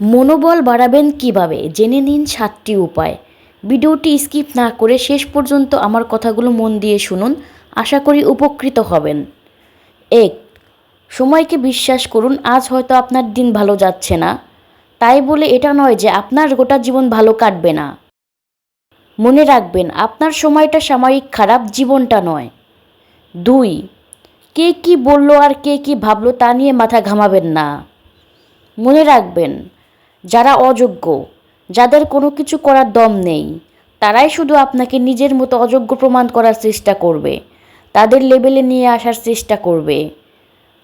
মনোবল বাড়াবেন কীভাবে? জেনে নিন সাতটি উপায়। ভিডিওটি স্কিপ না করে শেষ পর্যন্ত আমার কথাগুলো মন দিয়ে শুনুন। আশা করি উপকৃত হবেন। এক, সময়কে বিশ্বাস করুন, আজ হয়তো আপনার দিন ভালো যাচ্ছে না। তাই বলে এটা নয় যে আপনার গোটা জীবন ভালো কাটবে না। মনে রাখবেন, আপনার সময়টা সাময়িক খারাপ, জীবনটা নয়। দুই, কে কি বলল আর কে কি ভাবলো তা নিয়ে মাথা ঘামাবেন না। মনে রাখবেন যারা অযোগ্য, যাদের কোনো কিছু করার দম নেই, তারাই শুধু আপনাকে নিজের মতো অযোগ্য প্রমাণ করার চেষ্টা করবে, তাদের লেভেলে নিয়ে আসার চেষ্টা করবে।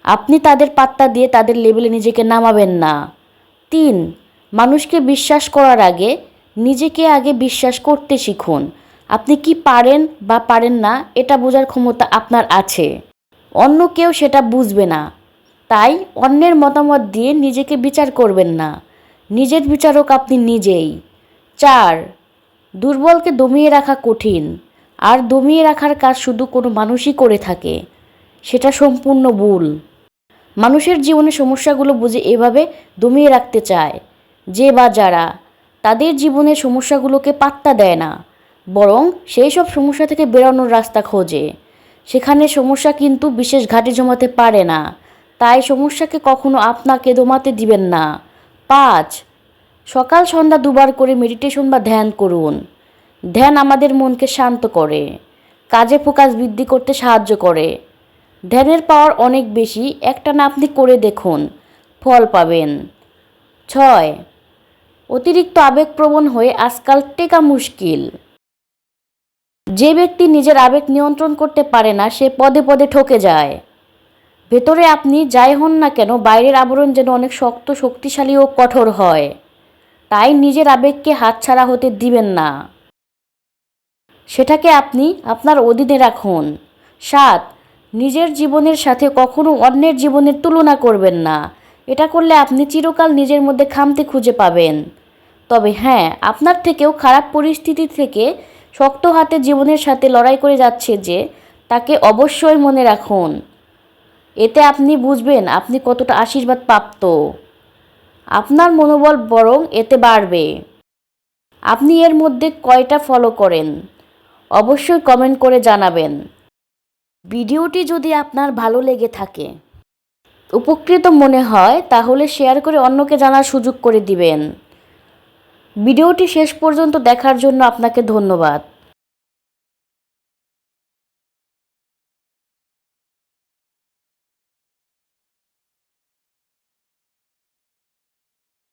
আপনি তাদের পাত্তা দিয়ে তাদের লেভেলে নিজেকে নামাবেন না। তিন, মানুষকে বিশ্বাস করার আগে নিজেকে আগে বিশ্বাস করতে শিখুন। আপনি কি পারেন বা পারেন না, এটা বোঝার ক্ষমতা আপনার আছে। অন্য কেউ সেটা বুঝবে না। তাই অন্যের মতামত দিয়ে নিজেকে বিচার করবেন না। নিজের বিচারক আপনি নিজেই। চার, দুর্বলকে দমিয়ে রাখা কঠিন। আর দমিয়ে রাখার কাজ শুধু কোনো মানুষই করে থাকে, সেটা সম্পূর্ণ ভুল। মানুষের জীবনে সমস্যাগুলো বুঝে এভাবে দমিয়ে রাখতে চায়, যে বা যারা। তাদের জীবনের সমস্যাগুলোকে পাত্তা দেয় না, বরং সেই সব সমস্যা থেকে বেরোনোর রাস্তা খোঁজে। সেখানে সমস্যা কিন্তু বিশেষ ঘাটে জমাতে পারে না, তাই সমস্যাকে কখনো আপনাকে দমাতে দিবেন না। পাঁচ। সকাল, সন্ধ্যা দুবার করে মেডিটেশন বা ধ্যান করুন। ধ্যান আমাদের মনকে শান্ত করে, কাজে ফোকাস বৃদ্ধি করতে সাহায্য করে। ধ্যানের পাওয়ার অনেক বেশি একটা না আপনি করে দেখুন, ফল পাবেন। ছয়। অতিরিক্ত আবেগপ্রবণ হয়ে আজকাল টেকা মুশকিল। যে ব্যক্তি নিজের আবেগ নিয়ন্ত্রণ করতে পারে না, সে পদে পদে ঠকে যায়। ভেতরে আপনি যাই হন না কেন, বাইরের আবরণ যেন অনেক শক্ত, শক্তিশালী ও কঠোর হয়। তাই নিজের আবেগকে হাতছাড়া হতে দিবেন না। সেটাকে আপনি আপনার অধীনে রাখুন। সাত, নিজের জীবনের সাথে কখনো অন্যের জীবনের তুলনা করবেন না। এটা করলে আপনি চিরকাল নিজের মধ্যে খামতি খুঁজে পাবেন। তবে হ্যাঁ আপনার থেকেও খারাপ পরিস্থিতি থেকে শক্ত হাতে জীবনের সাথে লড়াই করে যাচ্ছে যে, তাকে অবশ্যই মনে রাখুন। এতে আপনি বুঝবেন আপনি কতটা আশীর্বাদ প্রাপ্ত আপনার মনোবল বরং এতে বাড়বে। আপনি এর মধ্যে কয়টা ফলো করেন? অবশ্যই কমেন্ট করে জানাবেন। ভিডিওটি যদি আপনার ভালো লেগে থাকে, উপকৃত মনে হয়, তাহলে শেয়ার করে অন্যকে জানার সুযোগ করে দিবেন। ভিডিওটি শেষ পর্যন্ত দেখার জন্য আপনাকে ধন্যবাদ।